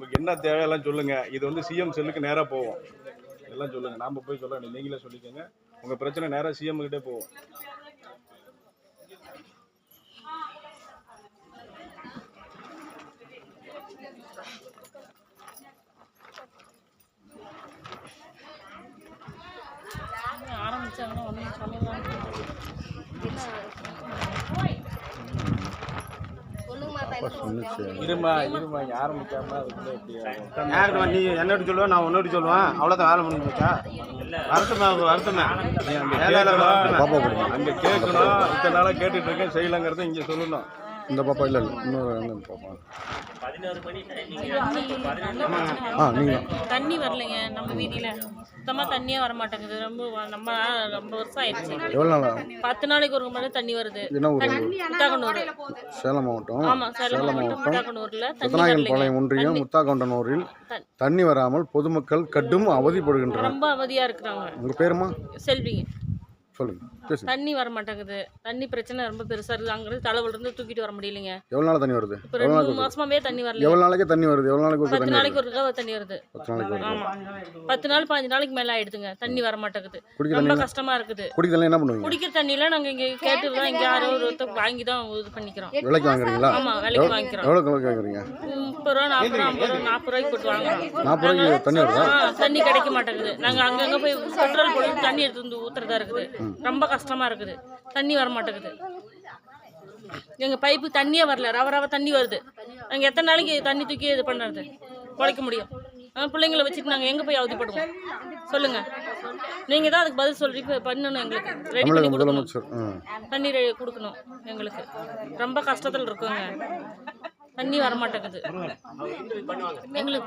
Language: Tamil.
உங்களுக்கு என்ன தேவையெல்லாம் சொல்லுங்கள் சொல்லுங்க. இது வந்து சிஎம் செல்லுக்கு நேராக போவோம் எல்லாம் சொல்லுங்க. நாம போய் சொல்ல வேண்டிய நீங்களே சொல்லிக்கோங்க. உங்க பிரச்சனை நேராக சிஎம் கிட்டே போவோம் ஆரம்பிச்சாங்கன்னா ஒன்றும் சொல்லலாம் இருமா இருமா ஆரம்பிக்காம அதுக்குள்ள நீ என்னட்டு சொல்லுவேன் நான் உன்னோட்டு சொல்லுவேன். அவ்வளோதான் வேலை முடிஞ்சு போச்சா? வருத்தமே வருத்தமே. வேலையில கேட்கணும். வருத்தமே. அங்க கேட்கணும். இத்தனை நாளா கேட்டுட்டு இருக்கேன். செய்யலங்கிறத இங்க சொல்லணும். இந்த பாப்பா இல்லை இல்லை. இன்னொரு பாப்பா. ஆ நீங்கள் தண்ணி வரலைங்க நம்ம வீதியில சுத்தமா தண்ணியே வர மாட்டேங்குது ரொம்ப நம்ம ரொம்ப வருஷம் ஆயிடுச்சு. எவ்வளோ நாளா? பத்து நாளைக்கு ஒரு முறை தண்ணி வருது. என்ன ஊர்? முத்தாக்கனூர் சேலம் மாவட்டம். ஆமா சேலம் மாவட்டம் முத்தாக்கனூர்ல தண்ணி ரத்தநாயகன் வரலைங்க. பாளையம் ஒன்றியம் முத்தாக்கொண்டனூரில் தண்ணி. தண்ணி வராமல் பொதுமக்கள் கடும் அவதிப்படுகின்றனர். ரொம்ப அவதியா இருக்கிறாங்க. உங்கள் பேருமா? செல்விங்க. சொல்லுங்க. தண்ணி வர மாட்டேங்குது தண்ணி பிரச்சனை ரொம்ப பெருசா இருக்குது. அங்கிருந்து தலைவல இருந்து தூக்கிட்டு வர முடியலைங்க. எவ்வளோ நாள் தண்ணி வருது? இப்போ ரெண்டு மூணு மாசமாவே தண்ணி வரல எவ்வளோ நாளைக்கு தண்ணி வருது? எவ்வளோ நாளைக்கு ஒரு பத்து நாளைக்கு ஒரு தடவை தண்ணி வருது. பத்து நாளைக்கு வருது ஆமா. பத்து நாள் பாஞ்சு நாளைக்கு மேல ஆயிடுதுங்க. தண்ணி வர மாட்டேங்குது ரொம்ப கஷ்டமா இருக்குது. குடிக்க தண்ணி என்ன பண்ணுவீங்க? குடிக்கிற தண்ணியில நாங்க இங்க கேட்டு தான் இங்க யாரோ ஒருத்தர் வாங்கி தான் இது பண்ணிக்கிறோம். விலைக்கு வாங்குறீங்களா? ஆமா விலைக்கு வாங்கிக்கிறோம் எவ்வளோ விலைக்கு வாங்குறீங்க? முப்பது ரூபா நாற்பது ரூபா ஐம்பது ரூபா நாற்பது ரூபாய்க்கு போட்டு வாங்குறோம். நாற்பது ரூபாய்க்கு தண்ணி வருதா? தண்ணி கிடைக்க மாட்டேங்குது. நாங்க அங்கங்க போய் பெட்ரோல் போட்டு தண்ணி எடுத்து வந்து ஊத்துறதா இருக்குது. ரொம்ப கஷ்டமா இருக்குது. தண்ணி வர மாட்டேங்குது. எங்க பைப்பு தண்ணியே வரல. ரவ ரவ தண்ணி வருது. நாங்க எத்தனை நாளைக்கு தண்ணி தூக்கி இது பண்ணுறது குழைக்க முடியும். பிள்ளைங்களை வச்சுட்டு நாங்க எங்க போய் அவதிப்படுவோம்? சொல்லுங்க. நீங்க தான் அதுக்கு பதில் சொல்லி பண்ணணும் எங்களுக்கு. ரெடி பண்ணி கொடுக்கணும். தண்ணி ரெ- கொடுக்கணும் எங்களுக்கு. ரொம்ப கஷ்டத்தில் இருக்கோங்க. தண்ணி வர மாட்டேங்குது. எங்களுக்கு